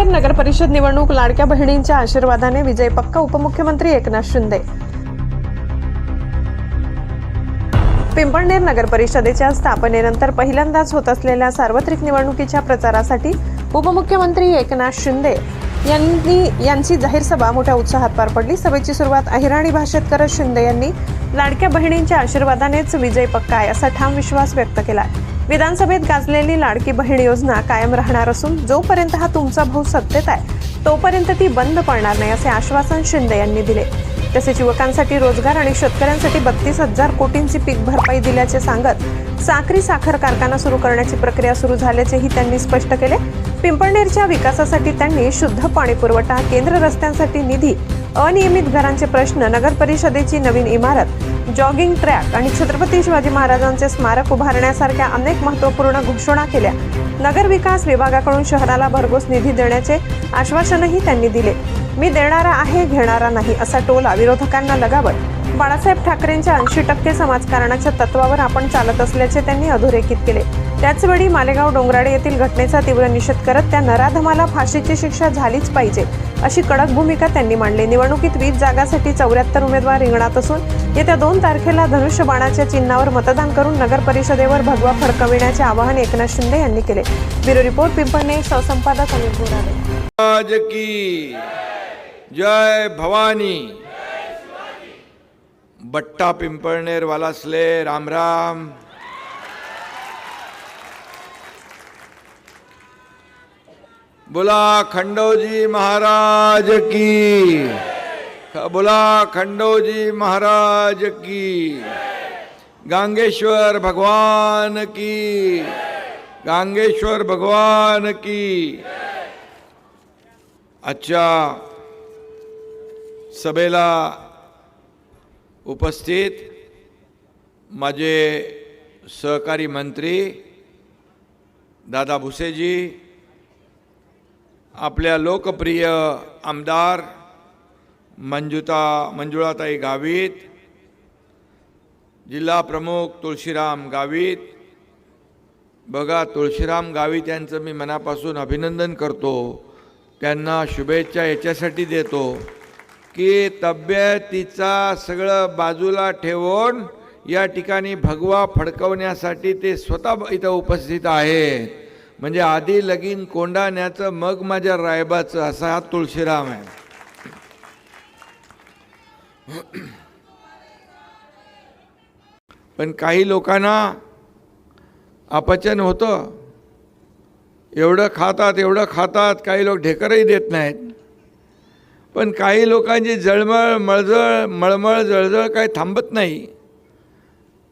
पिंपळनेर नगर परिषद निवडणूक लाडक्या बहिणींच्या आशीर्वादाने विजय पक्का उपमुख्यमंत्री एकनाथ शिंदे. पिंपळनेर नगर परिषदेच्या स्थापनेनंतर पहिल्यांदाच होत असलेल्या सार्वत्रिक निवडणुकीच्या प्रचारासाठी उपमुख्यमंत्री एकनाथ शिंदे यांनी यांची जाहीर सभा मोठ्या उत्साहात पार पडली. सभेची सुरुवात अहिराणी भाषेत करत शिंदे यांनी लाडक्या बहिणींच्या आशीर्वादानेच विजय पक्का आहे असा ठाम विश्वास व्यक्त केला विधानसभेत गाजलेली लाडकी बहीण योजना कायम राहणार असून जोपर्यंत हा तुमचा भाऊ सत्तेत आहे तोपर्यंत ती बंद पडणार नाही असे आश्वासन शिंदे यांनी दिले. तसेच युवकांसाठी रोजगार आणि शेतकऱ्यांसाठी बत्तीस हजार कोटींची पीक भरपाई दिल्याचे सांगत साखरी साखर कारखाना सुरू करण्याची प्रक्रिया सुरू झाल्याचेही त्यांनी स्पष्ट केले. पिंपळनेरच्या विकासासाठी त्यांनी शुद्ध पाणी पुरवठा केंद्र रस्त्यांसाठी निधी अनियमित घरांचे प्रश्न नगर परिषदेची नवीन इमारत जॉगिंग ट्रॅक आणि छत्रपती शिवाजी महाराजांचे स्मारक उभारण्यासारख्या अनेक महत्त्वपूर्ण घोषणा केल्या. नगर विकास विभागाकडून शहराला भरघोस निधी देण्याचे आश्वासनही त्यांनी दिले. मी देणारा आहे घेणारा नाही असा टोला विरोधकांना लगावत बाळासाहेब ठाकरेंच्या ऐंशी टक्के समाजकारणाच्या तत्वावर आपण चालत असल्याचे त्यांनी अधोरेखित केले. त्याचवेळी मालेगाव डोंगराडे येथील घटनेचा तीव्र निषेध करत त्या नराधमाला फाशीची शिक्षा झालीच पाहिजे. अशी कडक भूमिका त्यांनी मांडली. निवडणुकीत वीस जागासाठी चौऱ्याहत्तर उमेदवार रिंगणात असून येत्या दोन तारखेला धनुष्यबाणाच्या चिन्हावर मतदान करून नगर परिषदेवर भगवा फडकविण्याचे आवाहन एकनाथ शिंदे यांनी केले. ब्युरो रिपोर्ट पिंपळणे सहसंपादक अनिल बोराडे. की जय भवानी. बट्टा पिंपळनेर वालासले राम राम. बोला खंडोजी महाराज की. बोला खंडोजी महाराज की. गांगेश्वर भगवान की. गांगेश्वर भगवान की. आजच्या सभेला उपस्थित माझे सहकारी मंत्री दादा भुसेजी आपल्या लोकप्रिय आमदार मंजुता मंजुळाताई गावित जिल्हा प्रमुख तुळशीराम गावित. बघा तुळशीराम गावित यांचं मी मनापासून अभिनंदन करतो. त्यांना शुभेच्छा याच्यासाठी देतो की तब्येतीचा सगळं बाजूला ठेवून या ठिकाणी भगवा फडकवण्यासाठी ते स्वतः इथं उपस्थित आहेत. म्हणजे आधी लगीन कोंडाण्याचं मग माझ्या रायबाचं असा हा तुळशीराम आहे. पण काही लोकांना अपचन होतं. एवढं खातात एवढं खातात काही लोक ढेकरही देत नाहीत. पण काही लोकांची जळमळ मळजळ मळमळ जळजळ काही थांबत नाही.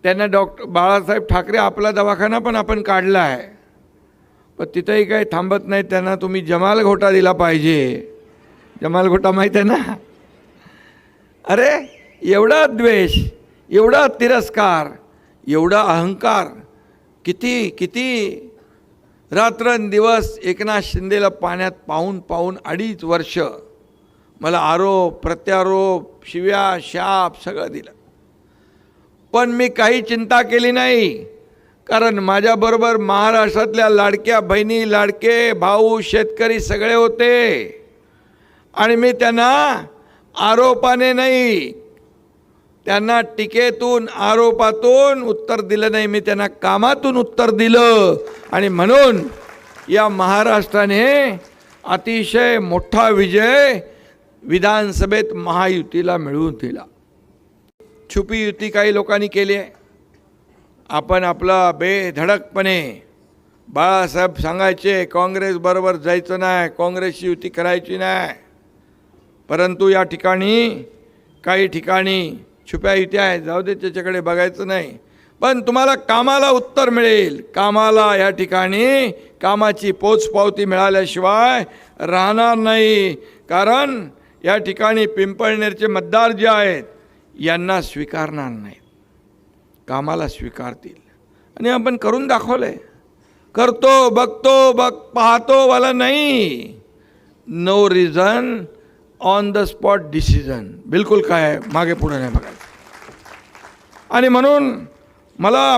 त्यांना डॉक्टर बाळासाहेब ठाकरे आपला दवाखाना पण आपण काढला आहे. पण तिथंही काही थांबत नाही त्यांना तुम्ही जमाल घोटा दिला पाहिजे. जमाल घोटा माहीत आहे ना? अरे एवढा द्वेष एवढा तिरस्कार एवढा अहंकार किती किती रात्रंदिवस एकनाथ शिंदेला पाण्यात पाहून पाहून अडीच वर्ष मला आरोप प्रत्यारोप शिव्या शाप सगळं दिलं. पण मी काही चिंता केली नाही. कारण माझ्याबरोबर महाराष्ट्रातल्या लाडक्या बहिणी लाडके भाऊ शेतकरी सगळे होते. आणि मी त्यांना आरोपाने नाही त्यांना टीकेतून आरोपातून उत्तर दिलं नाही. मी त्यांना कामातून उत्तर दिलं. आणि म्हणून या महाराष्ट्राने अतिशय मोठा विजय विधानसभेत महायुतीला मिळवून दिला. छुपी युती काही लोकांनी केली आहे. आपण आपला बेधडकपणे बाळासाहेब सांगायचे काँग्रेसबरोबर जायचं नाही काँग्रेसची युती करायची नाही. परंतु या ठिकाणी काही ठिकाणी छुप्या युत्या आहेत जाऊ दे त्याच्याकडे बघायचं नाही. पण तुम्हाला कामाला उत्तर मिळेल. कामाला या ठिकाणी कामाची पोचपावती मिळाल्याशिवाय राहणार नाही. कारण या ठिकाणी पिंपळनेरचे मतदार जे आहेत यांना स्वीकारणार नाहीत. कामाला स्वीकारतील. आणि आपण करून दाखवलं आहे करतो बघतो बघ पाहतो वाला नाही. No reason on the spot decision बिलकुल काय मागे पुढे नाही बघायचं. आणि म्हणून मला